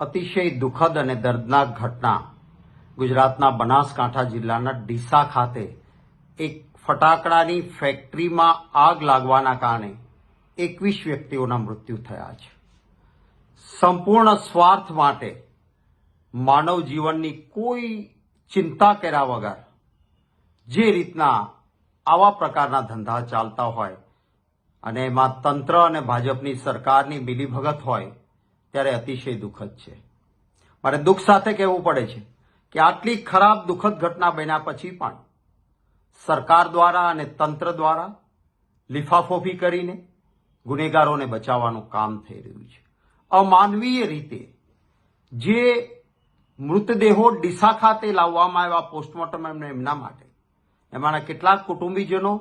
અતિશય દુઃખદ અને દર્દનાક ઘટના ગુજરાતના બનાસકાંઠા જિલ્લાના ડીસા ખાતે એક ફટાકડાની ફેક્ટરીમાં આગ લાગવાના કારણે એકવીસ વ્યક્તિઓના મૃત્યુ થયા છે. સંપૂર્ણ સ્વાર્થ માટે માનવ જીવનની કોઈ ચિંતા કર્યા વગર જે રીતના આવા પ્રકારના ધંધા ચાલતા હોય અને એમાં તંત્ર અને ભાજપની સરકારની મિલીભગત હોય ત્યારે અતિશય દુઃખદ છે. મારે દુઃખ સાથે કહેવું પડે છે કે આટલી ખરાબ દુઃખદ ઘટના બન્યા પછી પણ સરકાર દ્વારા અને તંત્ર દ્વારા લિફાફોફી કરીને ગુનેગારોને બચાવવાનું કામ થઈ રહ્યું છે. અમાનવીય રીતે જે મૃતદેહો ડીસા ખાતે લાવવામાં આવ્યા પોસ્ટમોર્ટમ એમને એમના માટે, એમાંના કેટલાક કુટુંબીજનો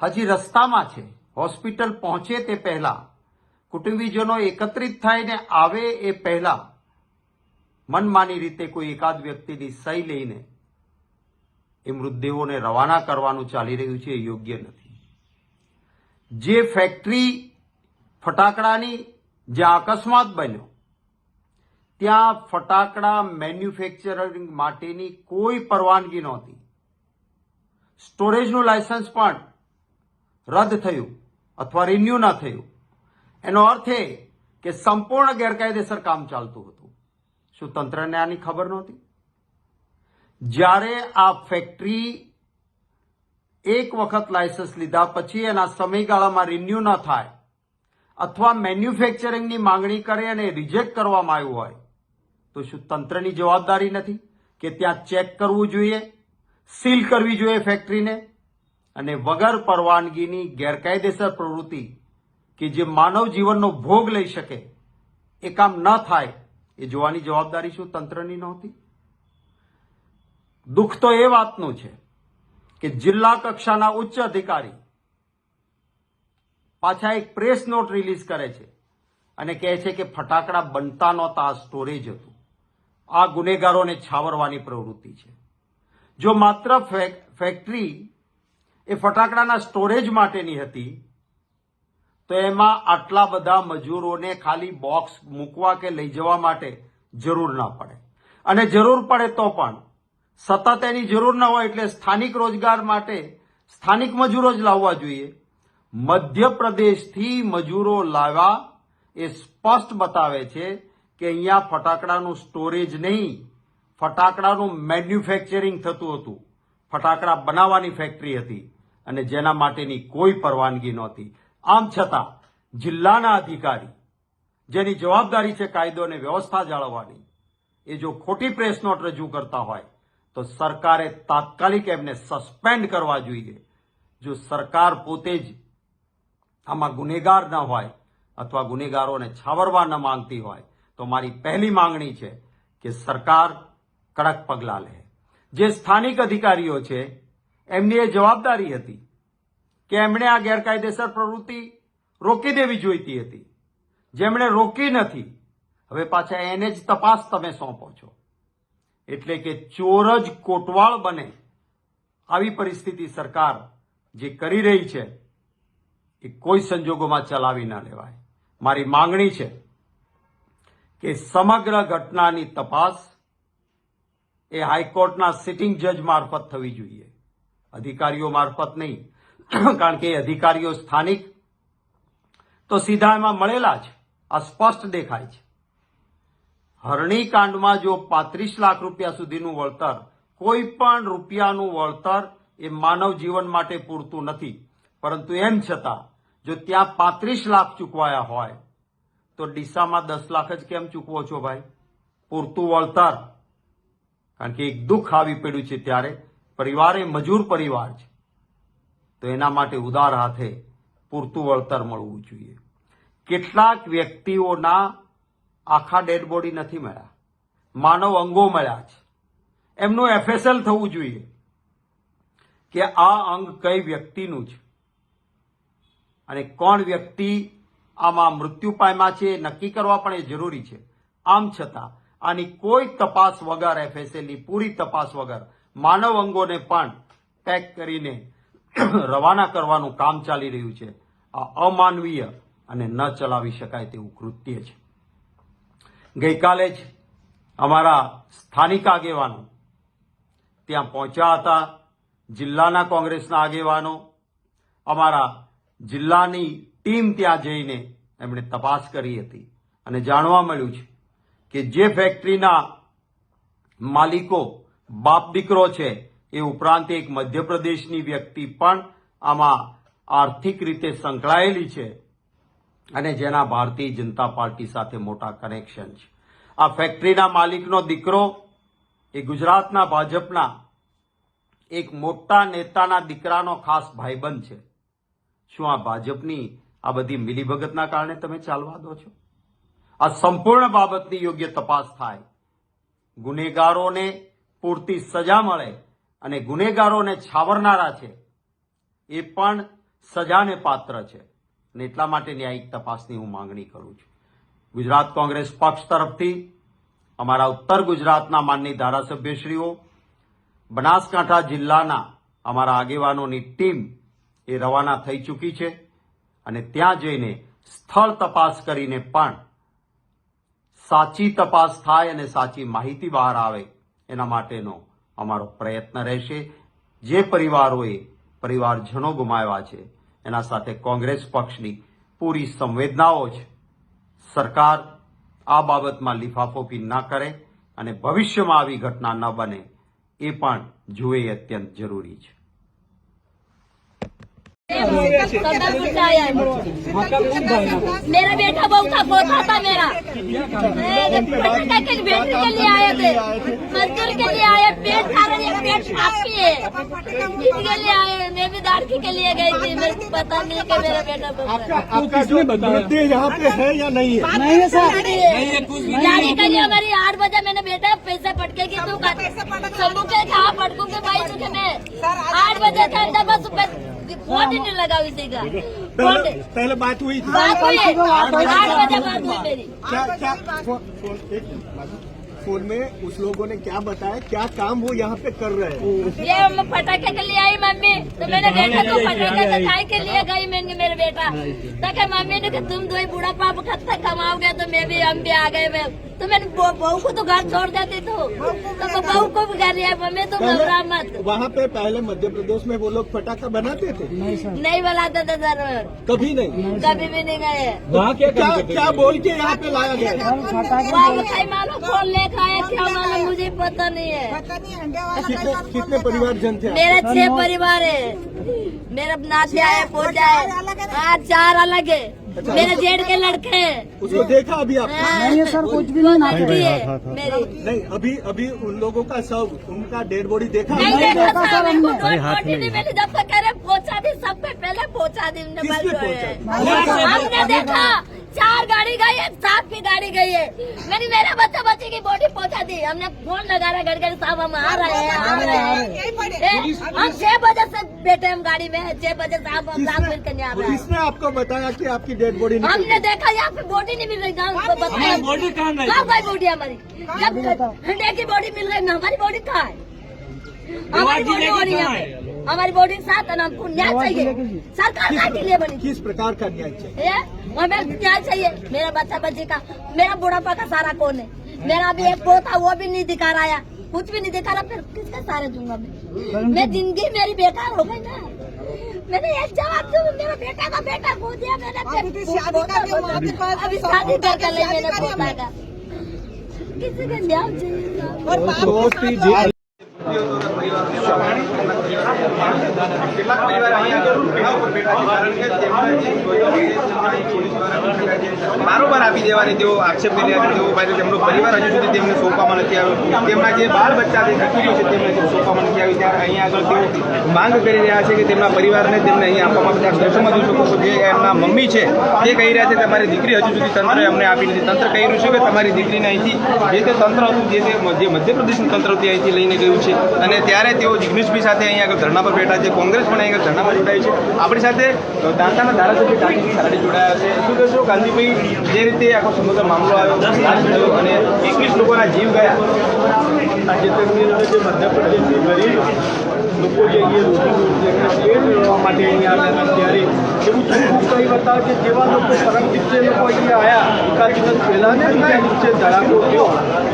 હજી રસ્તામાં છે, હોસ્પિટલ પહોંચે તે પહેલા કુટુંબીજનો એકત્રિત થઈને આવે એ પહેલા મનમાની રીતે કોઈ એકાદ વ્યક્તિની સહી લઈને એ મૃતદેહોને રવાના કરવાનું ચાલી રહ્યું છે એ યોગ્ય નથી. જે ફેક્ટરી ફટાકડાની જ્યાં અકસ્માત બન્યો, ત્યાં ફટાકડા મેન્યુફેક્ચરિંગ માટેની કોઈ પરવાનગી નહોતી. સ્ટોરેજનું લાયસન્સ પણ રદ થયું અથવા રિન્યુ ન થયું. એનો અર્થ એ કે સંપૂર્ણ ગેરકાયદેસર કામ ચાલતું હતું. શું તંત્રને આની ખબર નહોતી? જ્યારે આ ફેક્ટરી એક વખત લાયસન્સ લીધા પછી એના સમયગાળામાં રિન્યુ ન થાય અથવા મેન્યુફેક્ચરિંગની માંગણી કરે અને રિજેક્ટ કરવામાં આવ્યું હોય, તો શું તંત્રની જવાબદારી નથી કે ત્યાં ચેક કરવું જોઈએ સીલ કરવી જોઈએ ફેક્ટરીને અને વગર પરવાનગીની ગેરકાયદેસર પ્રવૃત્તિ કે જે માનવ જીવનનો ભોગ લઈ શકે, એ કામ ન થાય, એ જોવાની જવાબદારી શું તંત્રની નહોતી? દુઃખ તો એ વાતનું છે કે જિલ્લા કક્ષાના ઉચ્ચ અધિકારી પાછા એક પ્રેસ નોટ રિલીઝ કરે છે અને કહે છે કે ફટાકડા બનતા નહોતા, આ સ્ટોરેજ હતું. આ ગુનેગારોને છાવરવાની પ્રવૃત્તિ છે. જો માત્ર ફેક- ફેક્ટરી એ ફટાકડાના સ્ટોરેજ માટેની હતી તો એમાં આટલા બધા મજૂરોને ખાલી બોક્સ મૂકવા કે લઈ જવા માટે જરૂર ન પડે. અને જરૂર પડે તો પણ. સતત એની જરૂર ન હોય એટલે સ્થાનિક રોજગાર માટે સ્થાનિક મજૂરો જ લાવવા જોઈએ. મધ્યપ્રદેશથી મજૂરો લાવવા એ સ્પષ્ટ બતાવે છે કે અહીંયા ફટાકડાનું સ્ટોરેજ નહીં, ફટાકડાનું મેન્યુફેક્ચરિંગ થતું હતું. ફટાકડા બનાવવાની ફેક્ટરી હતી અને જેના માટેની કોઈ પરવાનગી નહોતી. આમ છતાં જિલ્લાના અધિકારી જેની જવાબદારી છે કાયદો અને વ્યવસ્થા જાળવવાની, એ જો ખોટી પ્રેસ નોટ રજૂ કરતા હોય, તો સરકારે તાત્કાલિક એમને સસ્પેન્ડ કરવા જોઈએ. જો સરકાર પોતે જ આમાં ગુનેગાર ન હોય અથવા ગુનેગારોને છાવરવા ન માંગતી હોય, તો મારી પહેલી માંગણી છે કે સરકાર કડક પગલાં લે. જે સ્થાનિક અધિકારીઓ છે, એમની એ જવાબદારી હતી કે એમણે આ ગેરકાયદેસર પ્રવૃત્તિ રોકી દેવી જોઈતી હતી. જેમણે રોકી નથી, હવે પાછા એને જ તપાસ તમે સોંપો છો. એટલે કે ચોર જ કોટવાળ બને આવી પરિસ્થિતિ સરકાર જે કરી રહી છે એ કોઈ સંજોગોમાં ચલાવી ન લેવાય. મારી માંગણી છે કે સમગ્ર ઘટનાની તપાસ એ હાઈકોર્ટના સિટિંગ જજ મારફત થવી જોઈએ. અધિકારીઓ મારફત નહીં કારણ કે અધિકારીઓ સ્થાનિક, તો સીધા એમાં મળેલા છે આ સ્પષ્ટ દેખાય છે. હરણીકાંડમાં જો પાંત્રીસ લાખ રૂપિયા સુધીનું વળતર, કોઈ પણ રૂપિયાનું વળતર એ માનવ જીવન માટે પૂરતું નથી. પરંતુ એમ છતાં, જો ત્યાં પાંત્રીસ લાખ ચૂકવાયા હોય, તો ડીસામાં દસ લાખ જ કેમ ચૂકવો છો ભાઈ? પૂરતું વળતર. કારણ કે એક દુઃખ આવી પડ્યું છે ત્યારે, પરિવાર એ મજૂર પરિવાર છે. તો એના માટે ઉદાર હાથે પૂરતું વળતર મળવું જોઈએ. કેટલાક વ્યક્તિઓના આખા ડેડ બોડી નથી મળ્યા. માનવ અંગો મળ્યા છે. એમનું એફએસએલ થવું જોઈએ કે આ અંગ કઈ વ્યક્તિનું છે. અને કોણ વ્યક્તિ આમાં મૃત્યુ પામ્યા છે નક્કી કરવા પણ એ જરૂરી છે. આમ છતાં, આની કોઈ તપાસ વગર એફએસએલની પૂરી તપાસ વગર માનવ અંગોને પણ ટેગ કરીને રવાના કરવાનું કામ ચાલી રહ્યું છે. આ અમાનવીય અને ન ચલાવી શકાય તેવું કૃત્ય છે. ગઈકાલે જ અમારા સ્થાનિક આગેવાનો ત્યાં પહોંચ્યા હતા. જિલ્લાના કોંગ્રેસના આગેવાનો, અમારા જિલ્લાની ટીમ ત્યાં જઈને એમણે તપાસ કરી હતી. અને જાણવા મળ્યું છે કે જે ફેક્ટરીના માલિકો બાપ દીકરો છે એ ઉપરાંત એક મધ્યપ્રદેશની વ્યક્તિ પણ આમાં આર્થિક રીતે સંકળાયેલી છે અને જેના ભારતીય જનતા પાર્ટી સાથે મોટા કનેક્શન છે. આ ફેક્ટરીના માલિકનો દીકરો એ ગુજરાતના ભાજપના એક મોટા નેતાના દીકરાનો ખાસ ભાઈબંધ છે. શું આ ભાજપની આ બધી મિલીભગતના કારણે તમે ચાલવા દો છો? આ સંપૂર્ણ બાબતની યોગ્ય તપાસ થાય. ગુનેગારોને પૂરતી સજા મળે અને ગુનેગારોને છાવરનારા છે, એ પણ સજાને પાત્ર છે. અને એટલા માટે ન્યાયિક તપાસની હું માંગણી કરું છું. ગુજરાત કોંગ્રેસ પક્ષ તરફથી અમારા ઉત્તર ગુજરાતના માનની ધારાસભ્યશ્રીઓ, બનાસકાંઠા જિલ્લાના અમારા આગેવાનોની ટીમ એ રવાના થઈ ચૂકી છે અને ત્યાં જઈને સ્થળ તપાસ કરીને પણ સાચી તપાસ થાય અને સાચી માહિતી બહાર આવે એના માટેનો અમારો પ્રયત્ન રહેશે. જે પરિવારોએ પરિવારજનો ગુમાવ્યા છે, એના સાથે કોંગ્રેસ પક્ષની પૂરી સંવેદનાઓ છે. સરકાર આ બાબતમાં લિફાફોફી ન કરે અને ભવિષ્યમાં આવી ઘટના ન બને, એ પણ જોવે અત્યંત જરૂરી છે. सदर है। मेरा बेटा बहू था पोता था मेरा। मेरे पटका के बेटे के लिए आए थे। मजदूर के लिए आए पेट खा रहे पेट काफ़ी है। इसके लिए आए मैं भी दाड़की के लिए गई थी मेरे को पता नहीं कि मेरा बेटा आपका जो मृत्यु यहाँ पे है या नहीं है? नहीं है सर। गाड़ी करी हमारी आठ बजे मैंने बेटा पैसे पटके की तू शंभू के कहा पटकू के भाई तुझे मैं। आठ बजे था अंदर बस ही नहीं लगा उसी का? पहले, पहले बात हुई थी। बात हुई है? आठ बजे बात हुई मेरी। क्या क्या फ़ोन फ़ोन एक फ़ोन में उस लोगों ने क्या बताया क्या काम वो यहाँ पे कर रहे हैं? ये मैं पटाखे के लिए आई मम्मी। तो मैंने देखा तो पटाखे खाई के लिए गई मैंने मेरे बेटा। तो क्या मम्मी ने कहा तुम दो ही बूढ़ा पाप खत तक कमाओगे तो मैं भी हम भी आ गए मैं तो मैंने बहू को तो घर छोड़ देती तो। तो बहू को भी घर तुम घबरा मत। वहाँ पे पहले मध्य प्रदेश में वो लोग पटाखा बनाते थे? नहीं बुलाते थे सर। कभी नहीं? कभी भी नहीं गए। वहाँ क्या क्या क्या बोल के यहाँ पे लाया गया? बाबू मालूम कौन लेकर आया क्या मालूम मुझे पता नहीं है। कितने परिवार जन थे मेरे छह परिवार है। मेरा नाते आए पोजा है। हाँ चार अलग है। मेरे जेठ के लड़के हैं। उसको देखा अभी आप। नहीं सर कुछ भी नहीं है मेरी नहीं अभी अभी उन लोगों का सब उनका डेड बॉडी देखा? नहीं देखा सर हमने। को कोई बॉडी नहीं मिली। जब तक कह रहे पहुँचा दी सब पे पहले पहुँचा दी है हमने देखा। चार गाड़ी गई है सात की गाड़ी गई है मैंने मेरे बच्चे बच्चे की बॉडी पहुंचा दी हमने फोन लगा रहा घर घर साहब हम आ रहे हैं आ रहे हैं ए, हम छह बजे से बैठे हम गाड़ी में छह बजे से आप हम रात मिल कर आ रहे हैं किसने आपको बताया कि आपकी डेड बॉडी हमने देखा यहाँ पे बॉडी नहीं मिल रही गाँव को बताया बॉडी कहाँ गई बॉडी हमारी जब हंडे की बॉडी मिल रही ना हमारी बॉडी कहाँ है हमारी बॉडी हो रही है यहाँ पे। हमारी बॉडी साथ है ना हमको न्याय चाहिए। सरकार के लिए बनी। किस प्रकार का न्याय चाहिए? हमें न्याय चाहिए। मेरा बच्चा बच्ची का मेरा बुढ़ापा का सारा कौन है? मेरा अभी एक पोता वो भी नहीं दिखा रहा है। कुछ भी नहीं दिखा रहा फिर किसके सारे दूँगा मैं? मैं ज़िंदगी मेरी बेकार हो गई ना। मैंने एक जवाब दूँ मेरा बेटा का बेटा खो दिया मैंने अभी शादी करके मैंने पोता का किसी का न्याय चाहिए કેટલાક પરિવાર કે બારોબાર આપી દેવાની તેઓ આક્ષેપ કરી રહ્યા તેઓ પાસે તેમનો પરિવાર હજુ સુધી તેમને સોંપવામાં નથી આવ્યો. તેમના જે બાળ બચ્ચા જે દીકરીઓ છે, તેમને સોંપવામાં નથી આવી. ત્યારે અહીંયા આગળ તેઓ માંગ કરી રહ્યા છે કે તેમના પરિવારને તેમને અહીંયા આપવામાં આવે. દર્શનમાં જોઈ શકો છો જે એમના મમ્મી છે, તે કહી રહ્યા છે, તમારી દીકરી હજુ સુધી તંત્રએ અમને આપી નથી. તંત્ર કહી રહ્યું છે કે તમારી દીકરીને અહીંથી જે તે તંત્ર હતું, જે તે જે મધ્યપ્રદેશનું તંત્ર અહીંથી લઈને ગયું છે. અને ત્યારે તેઓ જિગ્નેશભાઈ સાથે અહીંયા આગળ ધરણા પર બેઠા છે. કોંગ્રેસ પણ અહીંયા ધરણામાં જોડાઈ છે. આપણી સાથે દાંતાના ધારાસભ્ય કાંતિભાઈ સાથે જોડાયા છે. શું કહેશો? ગાંધીભાઈ, જે રીતે આખો સમગ્ર મામલો આવ્યો અને એકવીસ લોકોના જીવ ગયા. આજે જે મધ્યપ્રદેશની ગરીબ લોકો જે અહીંયા મેળવવા માટે અહીંયા આવ્યા ત્યારે એવું ચોખ્ખું કહી બતાવે કે જેવા લોકો પરમ દિવસે લોકો અહીંયા આવ્યા એકાદ દિવસ પહેલાં ને બીજા ધડાકો થયો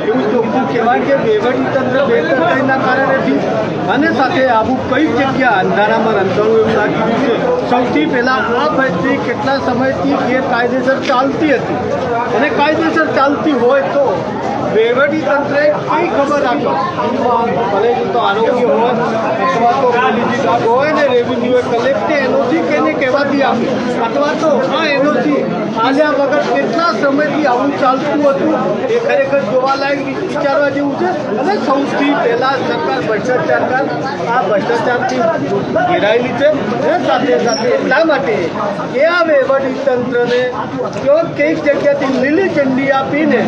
એવું ચોખ્ખું કહેવાય કે વહીવટીતંત્ર બેદરકારીના કારણે અને સાથે આવું કઈ જગ્યા અંધારામાં રંધાણું એવું છે. સૌથી પહેલાં આ ફેક્ટરી કેટલા સમયથી ગેરકાયદેસર ચાલતી હતી. અને કાયદેસર ચાલતી હોય તો વહીવટી તંત્રે કઈ ખબર રાખો ભલે તો આરોગ્ય હોય અથવા તો પોલીસ વિભાગ હોય ને રેવન્યુએ કલેક્ટે એનઓસી કેને કહેવાથી આપી અથવા તો આ એનઓસી આલ્યા વગર કેટલા સમયથી આવું ચાલતું હતું એ ખરેખર જોવાલાયક વિચારવા જેવું છે અને સૌથી પહેલાં સરકાર ભ્રષ્ટાચાર આ ભ્રષ્ટાચારથી ઘેરાયેલી છે અને સાથે સાથે એટલા માટે કે આ વહીવટી તંત્રને કયો કંઈક જગ્યાથી લીલી ઝંડી આપીને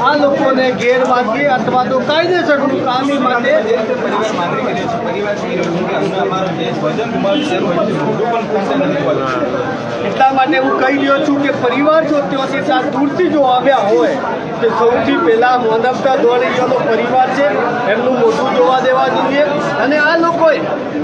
આ લોકોને ગેરમાર્ગે અથવા તો કાયદેસરનું કામી માટે એટલા માટે હું કહી રહ્યો છું કે પરિવાર જો ત્યાંથી ત્યાં દૂરથી જો આવ્યા હોય તો સૌથી પહેલાં માનવતા દોડી પરિવાર છે, એમનું મોઢું જોવા દેવા જોઈએ. અને આ લોકોએ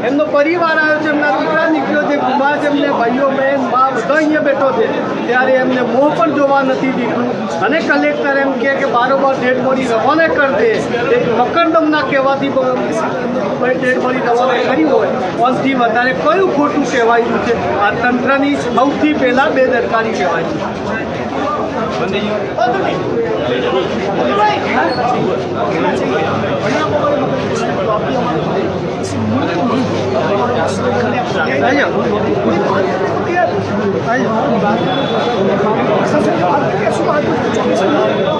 એમનો પરિવાર આવ્યો છે, એમના દીકરા નીકળ્યો છે ગુમા છે, એમને ભાઈઓ, બહેન મા બધા અહીંયા બેઠો છે, ત્યારે એમને મોં પણ જોવા નથી દીધું. અને કલેક્ટર એમ કહે કે બારોબાર ડેડ બોડી રવાના કરી દે. એક મકરદમના કહેવાથી ડેડ બોડી રવાના કરી હોય, ઓનથી વધારે કયું ખોટું કહેવાયું છે? આ તંત્રની સૌથી પહેલાં બેદરકારી કહેવાય છે. Hayır. Hayır. Kısa süre var. Su var. Çok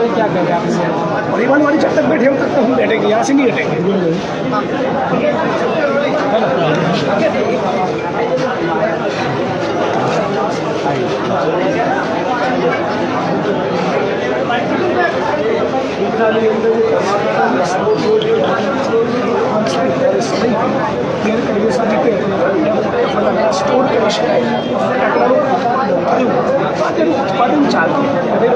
वाली क्या कहेगा आपसे परिवहन वाली जब तक बैठे हो तब तक हम बैठेंगे यहाँ से नहीं हटेंगे। ગેરકાયદેસર રીતે ફટાકડા સ્ટોર કરી શકાય ફટાકડાનું થયું તો આ તેનું ઉત્પાદન ચાલતું હવે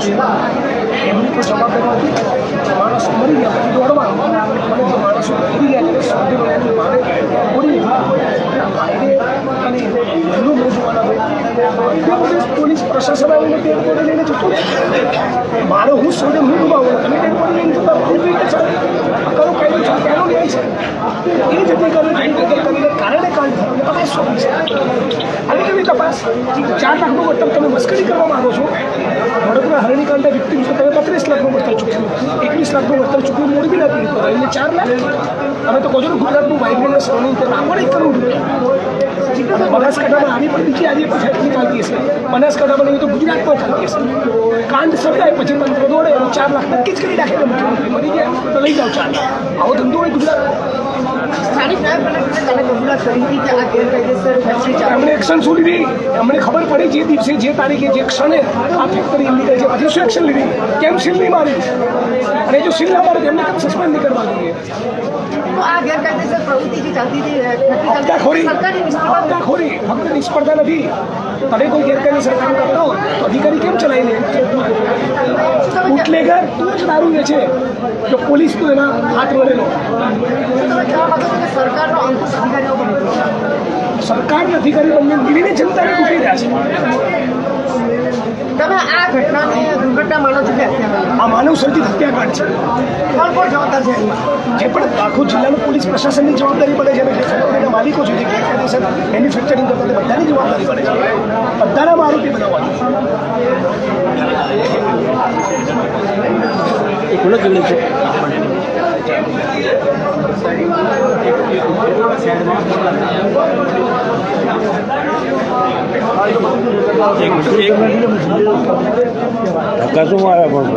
જે એમની તો જવાબદારી હતી માણસો મરી ગયા પછી દોડવાનું અને જે માણસો મરી ગયા ત્યારે સૌથી પહેલાં મારે ઓડી કાયદે અને એનું મોજવાના હોય પોલીસ પ્રશાસન આવીને તે બોડી લઈને જતું રહે મારો હું સોડે કારણે કાંડ થયો તપાસ સોંપી છે આવી કેવી તપાસ ચાર લાખનું તમે મસ્કરી કરવા માંગો છો વડોદરા હરણીકાંડના વ્યક્તિ વિશે તમે બત્રીસ લાખનું વળતર ચૂક્યું એકવીસ લાખનું વળતર ચૂક્યું મોરબીના પીડિતો હતા એટલે ચાર લાખ તમે તો કહો છો ને ગુજરાતનું વાઇબ્રન્ટ શ્રેણી તે નાખો એક કરોડ રૂપિયા બનાસકાંઠામાં આવી પણ બીજી આજે પણ ફેક્ટરી ચાલતી હશે બનાસકાંઠામાં નહીં તો ગુજરાતમાં ચાલતી હશે કાંડ સર્જાય પછી તંત્ર દોડે અને ચાર લાખ નક્કી જ કરી નાખે કે મુખ્યમંત્રી મરી ગયા તો લઈ જાઓ ચાર લાખ આવો ધંધો હોય ગુજરાત એમણે એક્શન શું લીધી અમને ખબર પડી જે દિવસે જે તારીખે જે ક્ષણે આ ફેક્ટરી ઇલીગલ છે પછી શું એક્શન લીધી કેમ સીલ નહીં મારી? અને જો સીલ ના મારે એમને કેમ સસ્પેન્ડ નહીં કરવા જોઈએ. ફક્ત નિષ્ફળતા નથી. તમે કોઈ ગેરકાયદેસર કામ કરતા હો તો અધિકારી કેમ ચલાવી લે બુટલેગર તું જ દારૂ લે છે. તો પોલીસ તો એના હાથ મળેલો સરકારનો અંકુશ અધિકારીઓ પર સરકારના અધિકારી બંને મળીને જનતાને લૂંટી રહ્યા છે. તમે આ ઘટનાને દુર્ઘટના માનો છો કે આ માનવ સર્જિત હત્યાકાંડ છે. કોણ કોણ જવાબદાર છે જે પણ આખું જિલ્લાનું પોલીસ પ્રશાસનની જવાબદારી પડે છે અને જે ફેક્ટરીના માલિકો છે જે ગેરકાયદેસર મેન્યુફેક્ચરિંગ કરતા તે બધાની જવાબદારી પડે છે. બધાના આરોપી બનાવવાની છે. ધક્કા મારે પણ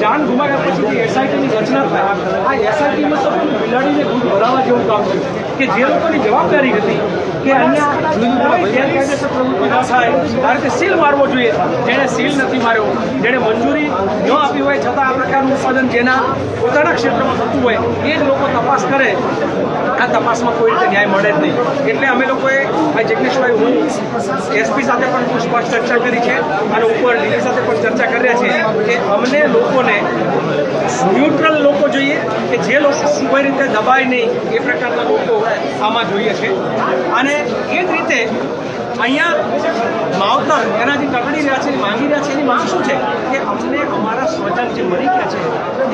જાન ગુમાવ્યા પછી એસઆઈટીની રચના થાય. આ એસઆઈટીમાં તો બિલાડીને દૂધ ભરાવા જેવું કામ કર્યું કે જે લોકોની જવાબદારી હતી કે અહીંયા થાય. ધારો કે સીલ મારવો જોઈએ. જેણે સીલ નથી માર્યો, જેણે મંજૂરી ન આપી હોય છતાં આ પ્રકારનું ઉત્પાદન જેના પોતાના ક્ષેત્રમાં થતું હોય, એ જ લોકો તપાસ કરે. આ તપાસમાં કોઈ રીતે ન્યાય મળે જ નહીં. એટલે અમે લોકોએ આ જગદીશભાઈ, હું એસપી સાથે પણ પુષ્પા ચર્ચા કરી છે અને ઉપર ડીજી સાથે પણ ચર્ચા કરી રહ્યા છે કે અમને લોકોને ન્યુટ્રલ લોકો જોઈએ કે જે લોકો કોઈ રીતે દબાય નહીં, એ પ્રકારના લોકો આમાં જોઈએ છે. અને જ રીતે અહીંયા માવતર એના જે કકડી રહ્યા છે, માંગી રહ્યા છે. એની માંગ શું છે? કે અમને અમારા સ્વજન જે મરી ગયા છે,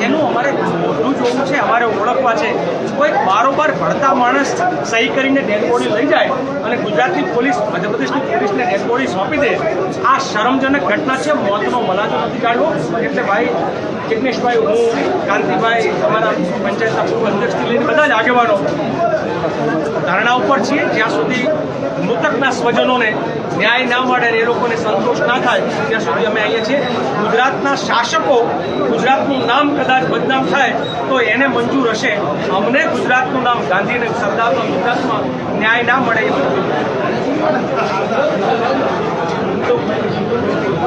એનું અમારે મોઢું જોવું છે, અમારે ઓળખવા છે. કોઈ બારોબાર ભણતા માણસ સહી કરીને ડેડ બોડી લઈ જાય અને ગુજરાતની પોલીસ, મધ્યપ્રદેશની પોલીસને ડેડ બોડી સોંપી દે, આ શરમજનક ઘટના છે. મોતનો મલાજો નથી કાઢવો. એટલે ભાઈ, જિગ્નેશભાઈ, હું, કાંતિભાઈ અમારા પંચાયતના પૂર્વ અધ્યક્ષથી લઈને બધા જ આગેવાનો ધારણા ઉપર છીએ. જ્યાં સુધી મૃતકના સ્વજનોને ન્યાય ના મળે અને એ લોકોને સંતોષ ના થાય, ત્યાં સુધી અમે આવીએ છીએ. ગુજરાતના શાસકો ગુજરાતનું નામ કદાચ બદનામ થાય, તો એને મંજૂર હશે. અમને ગુજરાતનું નામ ગાંધીનગર સરદારમાં ગુજરાતમાં ન્યાય ના મળે એ પણ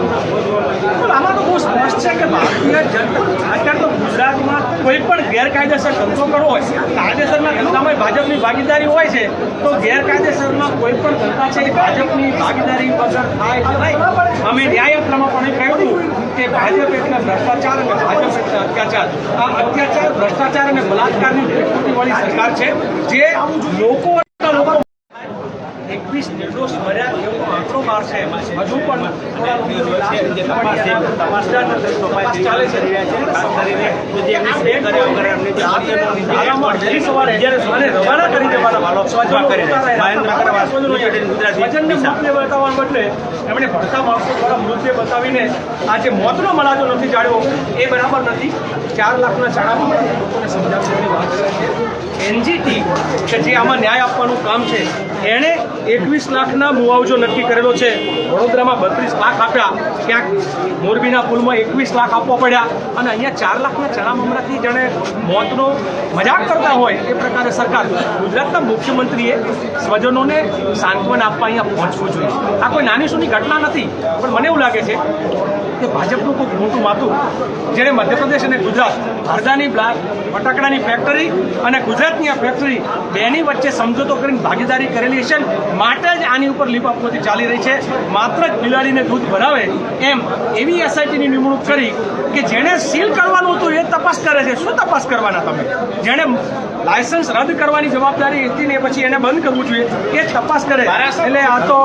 આમાં તો બહુ સ્પષ્ટ છે કે ભારતીય જનતા અત્યારે તો ગુજરાતમાં કોઈ પણ ગેરકાયદેસર ધંધો કરવો હોય, કાયદેસરના ધંધામાં ભાજપની ભાગીદારી હોય છે, તો ગેરકાયદેસરમાં કોઈ પણ ધંધા છે ભાજપની ભાગીદારી વગર થાય અમે ન્યાયતંત્રમાં પણ કહ્યું કે ભાજપ એટલે ભ્રષ્ટાચાર અને ભાજપ એટલે અત્યાચાર. આ અત્યાચાર, ભ્રષ્ટાચાર અને બલાત્કારની વાળી સરકાર છે, જે લોકો એકવીસ નિર્દોષ મર્યા એવો છે. હજુ પણ થોડા લોકો ચાલે છે. સવારે રવાના કરી દેવાના બદલે એમણે માણસો દ્વારા બતાવીને આ જે મોતનો મલાજો નથી જાળવો એ બરાબર નથી. ચાર લાખના ચાળામાં લોકોને સમજાવવાની વાત છે. એનજીટી કે જે આમાં ન્યાય આપવાનું કામ છે એણે એકવીસ લાખના મુઆવજો નક્કી કરેલો છે. વડોદરામાં બત્રીસ લાખ આપ્યા. ક્યાંક મોરબીના પુલમાં એકવીસ લાખ આપવા પડ્યા. અને અહીંયા ચાર લાખના ચણા મમરાથી જાણે મોતનો મજાક કરતા હોય એ પ્રકારે સરકાર ગુજરાતના મુખ્યમંત્રીએ સ્વજનોને સાંત્વન આપવા અહીંયા પહોંચવું જોઈએ. આ કોઈ નાની સુની ઘટના નથી, પણ મને એવું લાગે છે કે ભાજપનું ખૂબ મોટું માથું, જેણે મધ્યપ્રદેશ અને ગુજરાત, હરદાની ફટાકડાની ફેક્ટરી અને ગુજરાતની આ ફેક્ટરી બેની વચ્ચે સમજૂતો કરીને ભાગીદારી કરેલી છે માટે જ આની ઉપર લીપાપોતી ચાલી રહી છે. માત્ર બિલાડીને દૂધ ભરાવે એમ એવી એસઆઈટીની નિમણૂક કરી કે જેણે સીલ કરવાનું હતું એ તપાસ કરે છે. શું તપાસ કરવાના તમે? જેણે લાયસન્સ રદ કરવાની જવાબદારી હતી ને પછી એને બંધ કરવું જોઈએ. એ તપાસ કરે. એટલે આ તો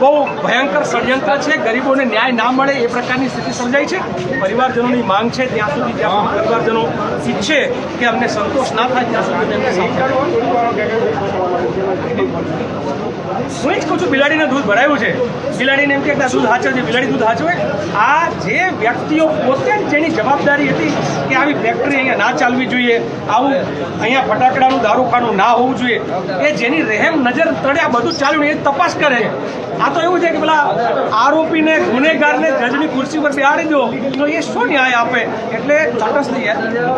બહુ ભયંકર ષડયંત્ર છે. ગરીબોને ન્યાય ના મળે એ પ્રકારની સ્થિતિ સર્જાઈ છે. પરિવારજનોની માંગ છે. ત્યાં સુધી જ્યાં પરિવારજનો ઈચ્છે કે અમને સંતોષ ના થાય, ત્યાં સુધી તેમને Thank you. હું જ કહું છું, બિલાડીને દૂધ ભરાયું છે. બિલાડીને એમ કે દૂધ હાચવે છે, બિલાડી દૂધ હાચવે. આ જે વ્યક્તિઓ પોતે જેની જવાબદારી હતી કે આવી ફેક્ટરી અહીંયા ના ચાલવી જોઈએ, આવું અહીંયા ફટાકડાનું, દારૂખાનું ના હોવું જોઈએ, એ જેની રહેમ નજર તળે આ બધું ચાલ્યું એ તપાસ કરે. આ તો એવું છે કે પેલા આરોપીને, ગુનેગારને જજની ખુરશી પર બેહાડી દો, તો એ શું ન્યાય આપે? એટલે તટસ્થ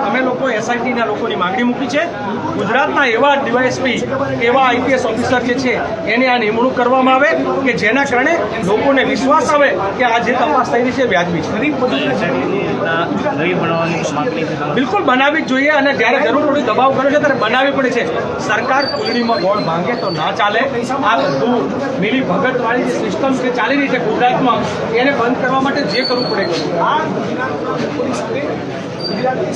અમે લોકો એસઆઈટીના લોકોની માંગણી મૂકી છે. ગુજરાતના એવા ડીવાયએસપી એવા આઈપીએસ ઓફિસર જે છે, એને આ નિમણૂક કરવામાં આવે કે જેના કારણે લોકોને વિશ્વાસ આવે કે આ જે તપાસ થઈ રહી છે વ્યાજબી છે. બિલકુલ બનાવવી જ જોઈએ અને જ્યારે જરૂર પડે દબાવ કર્યો છે ત્યારે બનાવવી પડે છે. સરકાર કુલડીમાં ગોળ ભાંગે તો ના ચાલે. આ બધું મિલી ભગતવાળી જે સિસ્ટમ જે ચાલી રહી છે ગુજરાતમાં એને બંધ કરવા માટે જે કરવું પડે આ ગુજરાતની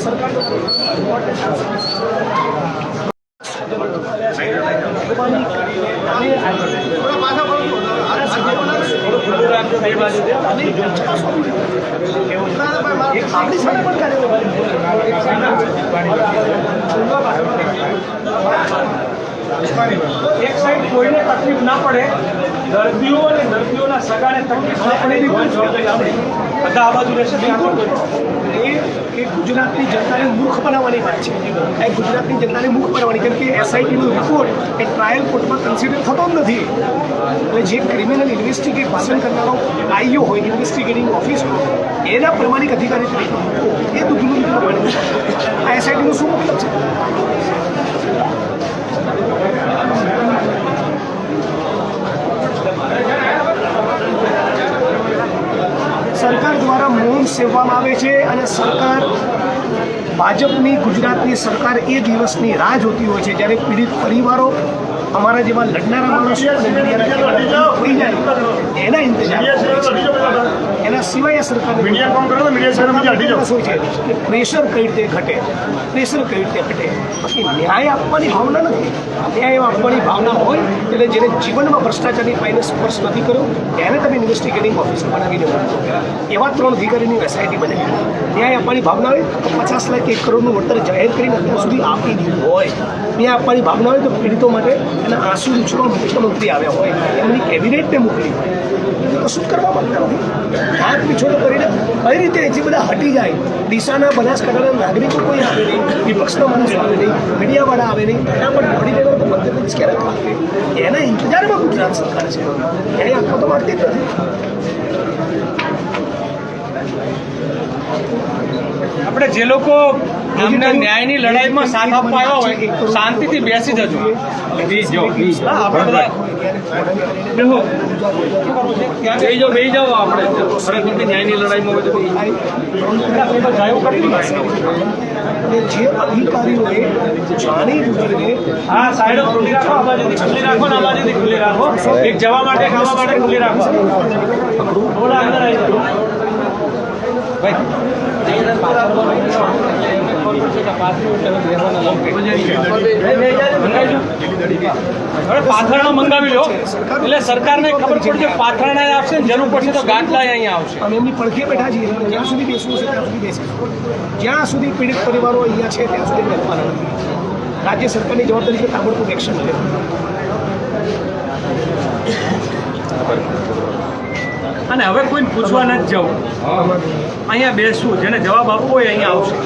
મહેરબાની કરીને એક સાઈડ કોઈને તકલીફ ના પડે દર્દીઓ અને દર્દીઓના સગાને તકલીફ ના પડે એની પણ જવાબદારી આપણે બધા આ બાજુ રહેશે એ એ ગુજરાતની જનતાને મૂર્ખ બનાવવાની વાત છે. એ ગુજરાતની જનતાને મૂર્ખ બનાવવાની કેમ કે એસઆઈટીનો રિપોર્ટ એ ટ્રાયલ કોર્ટમાં કન્સિડર થતો જ નથી. એટલે જે ક્રિમિનલ ઇન્વેસ્ટિગેશન કરનારો આઈઓ હોય ઇન્વેસ્ટિગેટિંગ ઓફિસર એના પ્રમાણિક અધિકારી તરીકે. એ દૂધનું દૂધ પ્રમાણિક આ એસઆઈટીનો શું મતલબ છે સરકાર દ્વારા મૌન સેવવામાં આવે છે અને સરકાર, ભાજપની ગુજરાતની સરકાર એ દિવસની રાહ જોતી હોય છે. જ્યારે પીડિત પરિવારો અમારા જેવા લડનારા માણસો એના ઇંતજાર એના સિવાય સરકાર પ્રેશર કઈ રીતે ઘટે? પ્રેશર કઈ રીતે ઘટે? બાકી ન્યાય આપવાની ભાવના નથી. ન્યાય આપવાની ભાવના હોય એટલે જેને જીવનમાં ભ્રષ્ટાચારની પાઈને સ્પર્શ નથી કર્યો એને તમે ઇન્વેસ્ટિગેટિંગ ઓફિસર બનાવીને એવા ત્રણ અધિકારીની એસઆઈટી બને. ન્યાય આપવાની ભાવના હોય તો પચાસ લાખ એક કરોડનું વળતર જાહેર કરીને અત્યાર સુધી આપી દીધું હોય. ન્યાય આપવાની ભાવના હોય તો પીડિતો માટે એના આંસુ ઉછળવા મુખ્યમંત્રી આવ્યા હોય, એમની કેબિનેટને મોકલી હોય? કશું જ કરવા માંગતા નથી હાથ પીછોડો કરીને કઈ રીતે જે બધા હટી જાય? દિશાના બનાસકાંઠાના નાગરિકો કોઈ આવે નહીં, વિપક્ષના માણસો આવે નહીં, મીડિયાવાળા આવે નહીં ફટાફટ દોડી લેવાનો તો મધ્યપ્રદેશ ક્યારે થશે એના ઇંતજારમાં ગુજરાત સરકાર છે. એને આપવા તો માંગતી જ નથી. આપણે જે લોકો અમને ન્યાયની લડાઈમાં સાથ આપવા આવ્યા હોય શાંતિથી બેસી જજો. બેહી જાઓ આપણે. ફરક ન્યાયની લડાઈમાં જે અધિકારીઓએ જાણી બુજીને સાઈડો ખુલ્લી રાખો આ બાજુથી ખુલ્લી રાખો ને આ બાજુથી ખુલ્લી રાખો. એક જવા માટે ખાવા માટે ખુલ્લી રાખો. થોડા અંદર આવી પાથરણા મંગાવી લો. એટલે સરકારને ખબર પડશે પાથરણા આપશે જરૂર પડશે તો ગાંઠલા અહીંયા આવશે. અમે એમની પડખે બેઠા છીએ, અને જ્યાં સુધી બેસવું છે ત્યાં સુધી બેસીશું જ્યાં સુધી પીડિત પરિવારો અહીંયા છે, ત્યાં સુધી રાજ્ય સરકારની જવાબદારી છે, તાબડતોબ એક્શન લે અને હવે કોઈને પૂછવા નથી જવું. અહીંયા બેસવું જેને જવાબ આપવો હોય અહીંયા આવશે.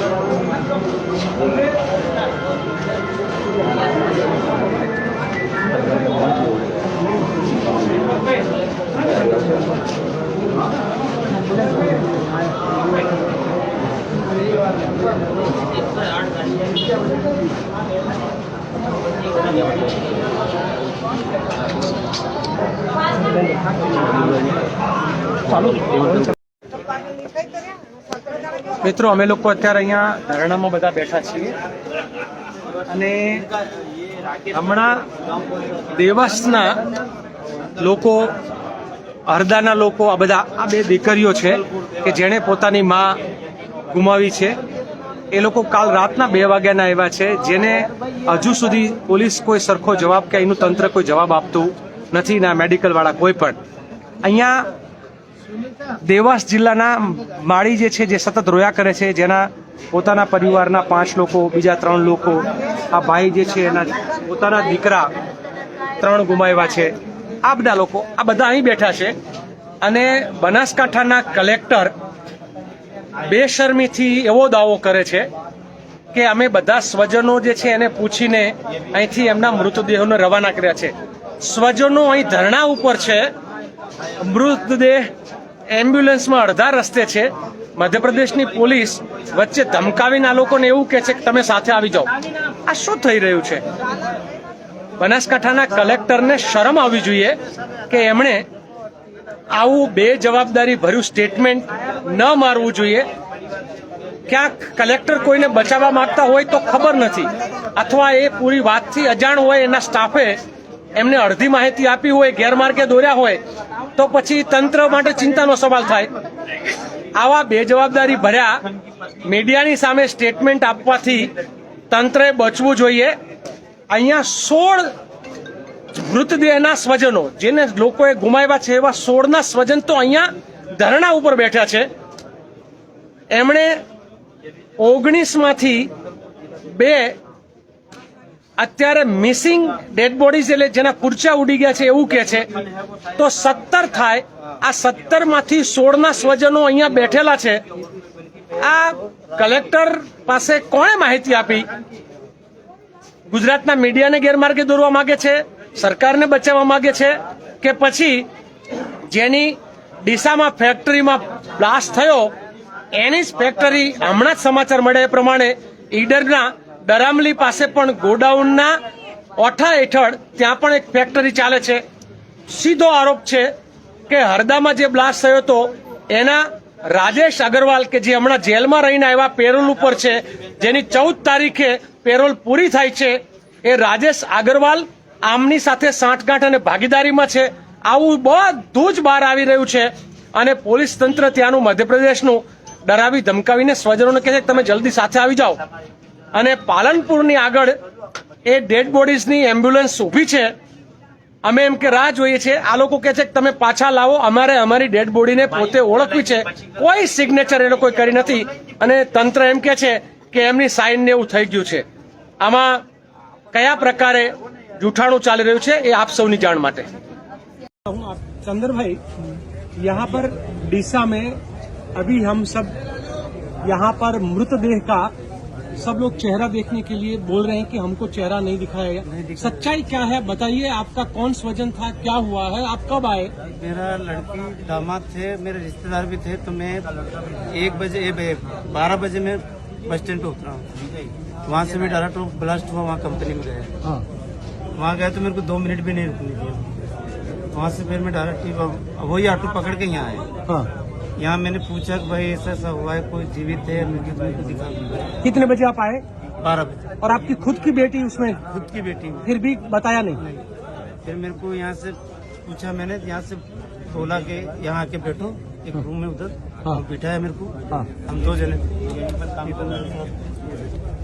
મિત્રો, અમે લોકો અત્યારે અહીંયા ધરણામાં બધા બેઠા છીએ. અને હમણાં દેવાસના લોકો, હરદાના લોકો, આ બધા, આ બે દીકરીઓ છે કે જેણે પોતાની માં ગુમાવી છે. એ લોકો કાલ રાતના બે વાગ્યાના આવ્યા છે, જેને હજુ સુધી પોલીસ કોઈ સરખો જવાબ કે એનું તંત્ર કોઈ જવાબ આપતું નથી, ના મેડિકલવાળા કોઈ પણ. અહીંયા દેવાસ જિલ્લાના માળી જે છે, જે સતત રોયા કરે છે, જેના પોતાના પરિવારના પાંચ લોકો, બીજા ત્રણ લોકો, આ ભાઈ જે છે, એના પોતાના દીકરા ત્રણ ગુમાવ્યા છે. આ બધા લોકો, આ બધા અહીં બેઠા છે અને બનાસકાંઠાના કલેક્ટર બેશરમીથી એવો દાવો કરે છે કે અમે બધા સ્વજનો જે છે, એને પૂછીને અહીંથી એમના મૃતદેહોને રવાના કર્યા છે. સ્વજનો અહીં ધરણા ઉપર છે મૃતદેહ એમ્બ્યુલન્સમાં અડધા રસ્તે છે. મધ્યપ્રદેશની પોલીસ વચ્ચે ધમકાવીને આ લોકોને એવું કહે છે કે તમે સાથે આવી જાઓ. આ શું થઈ રહ્યું છે? બનાસકાંઠાના કલેક્ટરને શરમ આવવી જોઈએ કે એમણે આવું બે જવાબદારી ભર્યું સ્ટેટમેન્ટ ન મારવું જોઈએ. ક્યાંક કલેક્ટર કોઈને બચાવવા માંગતા હોય તો ખબર નથી. અથવા એ પૂરી વાતથી અજાણ હોય એના સ્ટાફે એમને અડધી માહિતી આપી હોય, ગેરમાર્ગે દોર્યા હોય, તો પછી તંત્ર માટે ચિંતાનો સવાલ થાય. આવા બે જવાબદારી ભર્યા મીડિયાની સામે સ્ટેટમેન્ટ આપવાથી તંત્રએ બચવું જોઈએ. અહીંયા સોળ મૃતદેહના સ્વજનો, જેને લોકોએ ગુમાવ્યા છે એવા સોળના સ્વજન તો અહીંયા ધરણા ઉપર બેઠા છે. એમણે ઓગણીસમાંથી બે અત્યારે મિસિંગ ડેડ બોડીઝ એટલે જેના કુર્ચા ઉડી ગયા છે એવું કે છે, તો સત્તર થાય. આ સત્તરમાંથી સોળના સ્વજનો અહીંયા બેઠેલા છે. આ કલેક્ટર પાસે કોણે માહિતી આપી? ગુજરાતના મીડિયાને ગેરમાર્ગે દોરવા માંગે છે, સરકારને બચાવવા માંગે છે, કે પછી જેની ડીસામાં ફેક્ટરીમાં બ્લાસ્ટ થયો, એની જ ફેક્ટરી હમણાં જ સમાચાર મળે એ પ્રમાણે ઈડરના દરામલી પાસે પણ ગોડાઉનના ઓઠા હેઠળ ત્યાં પણ એક ફેક્ટરી ચાલે છે. સીધો આરોપ છે કે હરદામાં જે બ્લાસ્ટ થયો હતો, એના રાજેશ અગરવાલ કે જે હમણાં જેલમાં રહીને આવ્યા પેરોલ ઉપર છે, જેની ચૌદ તારીખે પેરોલ પૂરી થાય છે, એ રાજેશ અગરવાલ આમની સાથે સાંઠગાંઠ અને ભાગીદારીમાં છે. આવું બધું જ બહાર આવી રહ્યું છે અને પોલીસ તંત્ર ત્યાંનું મધ્યપ્રદેશનું ડરાવી ધમકાવીને સ્વજનોને કહે છે કે તમે જલ્દી સાથે આવી જાઓ. અને પાલનપુરની આગળ એ ડેડ બોડીઝની એમ્બ્યુલન્સ ઊભી છે અમે એમ કે રાહ જોઈએ છે આ લોકો કહે છે કે તમે પાછા લાવો અમારે અમારી ડેડ બોડીને પોતે ઓળખવી છે કોઈ સિગ્નેચર એ લોકોએ કરી નથી અને તંત્ર એમ કે છે કે એમની સાઇન ને એવું થઈ ગયું છે આમાં કયા પ્રકારે જૂઠાણું ચાલી રહ્યું છે એ આપ સૌની જાણ માટે हूँ आप चंद्र भाई यहाँ पर डीसा में अभी हम सब यहाँ पर मृतदेह का सब लोग चेहरा देखने के लिए बोल रहे हैं कि हमको चेहरा नहीं दिखाया गया। सच्चाई क्या है? बताइए आपका कौन स्वजन था? क्या हुआ है? आप कब आए? मेरा लड़की दामाद थे मेरे रिश्तेदार भी थे तो मैं एक बजे बारह बजे में बस स्टैंड पे उतरा हूँ। वहाँ से मैं डायरेक्ट ब्लास्ट हुआ वहाँ कंपनी में गया। हाँ। वहाँ गया तो मेरे को दो मिनट भी नहीं रुकने दिया वहाँ से फिर मैं डायरेक्ट वही ऑटो पकड़ के यहाँ आया। हाँ। यहाँ मैंने पूछा कि भाई ऐसा ऐसा हुआ है कोई जीवित है? दिखा कितने बजे आप आए? बारह बजे। और आपकी खुद की बेटी उसमें? खुद की बेटी। फिर भी बताया नहीं? फिर मेरे को यहाँ से पूछा मैंने यहाँ से बोला कि यहाँ आके बैठो एक रूम में उधर। हाँ। बिठाया मेरे को। हाँ। हम दो जने।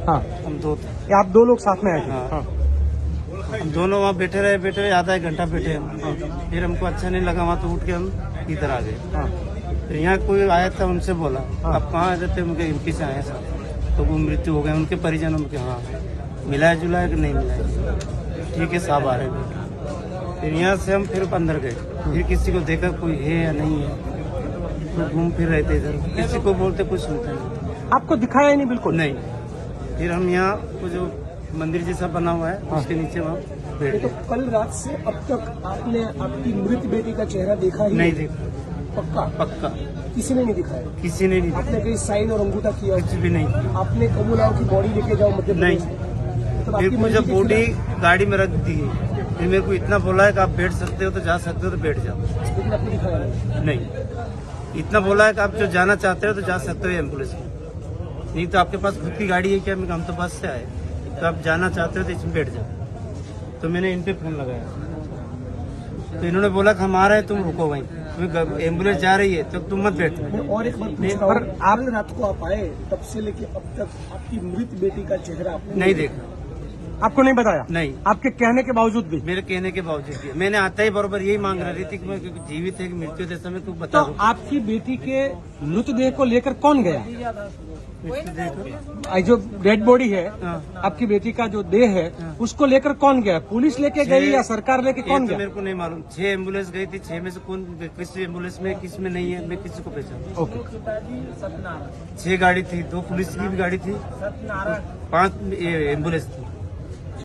हाँ। हम दो थे। आप दो लोग साथ में आए थे? हाँ। हाँ। हम दोनों वहाँ बैठे रहे बैठे रहे आधा एक घंटा बैठे हम फिर हमको अच्छा नहीं लगा वहाँ तो उठ के हम इधर आ गए। हाँ। यहाँ कोई आया था उनसे बोला आप कहाँ आए थे उनके एमपी से आए साहब। तो वो मृत्यु हो गए उनके परिजनों में हाँ। मिलाया जुलाया कि नहीं मिला? ठीक है साहब आ रहे हैं। फिर यहाँ से हम फिर अंदर गए। फिर किसी को देखा कोई है या नहीं है? तो घूम फिर रहे थे इधर। किसी को बोलते कुछ सुनते नहीं। आपको दिखाया ही नहीं बिल्कुल? नहीं। फिर हम यहाँ को जो मंदिर जैसा बना हुआ है उसके नीचे वहाँ तो कल रात से अब तक आपने आपकी मृत बेटी का चेहरा देखा ही नहीं देखा। पक्का। पक्का। किसी ने नहीं दिखाया। किसी ने नहीं आपने कहीं साइन और अंगूठा किया? कुछ भी नहीं। आपने कबूला की बॉडी लेके जाओ नहीं। मतलब जब के बॉडी गाड़ी में रख दी फिर मेरे को इतना बोला है कि आप बैठ सकते हो तो जा सकते हो तो बैठ जाओ। लेकिन आपने दिखाया नहीं। नहीं। इतना बोला है कि आप जो जाना चाहते हो तो जा सकते हो एंबुलेंस में। नहीं तो आपके पास खुद की गाड़ी है क्या? हम तो बस से आए। तो आप जाना चाहते हो तो इसमें बैठ जाओ। तो मैंने इन पे फ़ोन लगाया। तो इन्होंने बोला कि हम आ रहे हैं तुम रुको वहीं। एम्बुलेंस जा रही है तो तुम मत बैठो मैं और एक बार पूछ रहा हूँ आप रात को आप आए तब से लेके अब तक आपकी मृत बेटी का चेहरा आपने नहीं देखा आपको नहीं बताया? नहीं। आपके कहने के बावजूद भी? मेरे कहने के बावजूद भी। मैंने आता ही बरोबर यही मांग रही थी कि मैं जीवित है कि मृत्यु के समय तू बता तो आपकी बेटी के मृतदेह को लेकर कौन गया? आई जो डेड बॉडी है हाँ। आपकी बेटी का जो देह है उसको लेकर कौन गया? पुलिस लेके गई या सरकार लेके कौन तो गया? मेरे को नहीं मालूम। छह एंबुलेंस गई थी। छह में से कौन किस एंबुलेंस में किसमें नहीं है मैं किसी को पहचान ओके। छह गाड़ी थी दो पुलिस की भी गाड़ी थी। पाँच एंबुलेंस थी।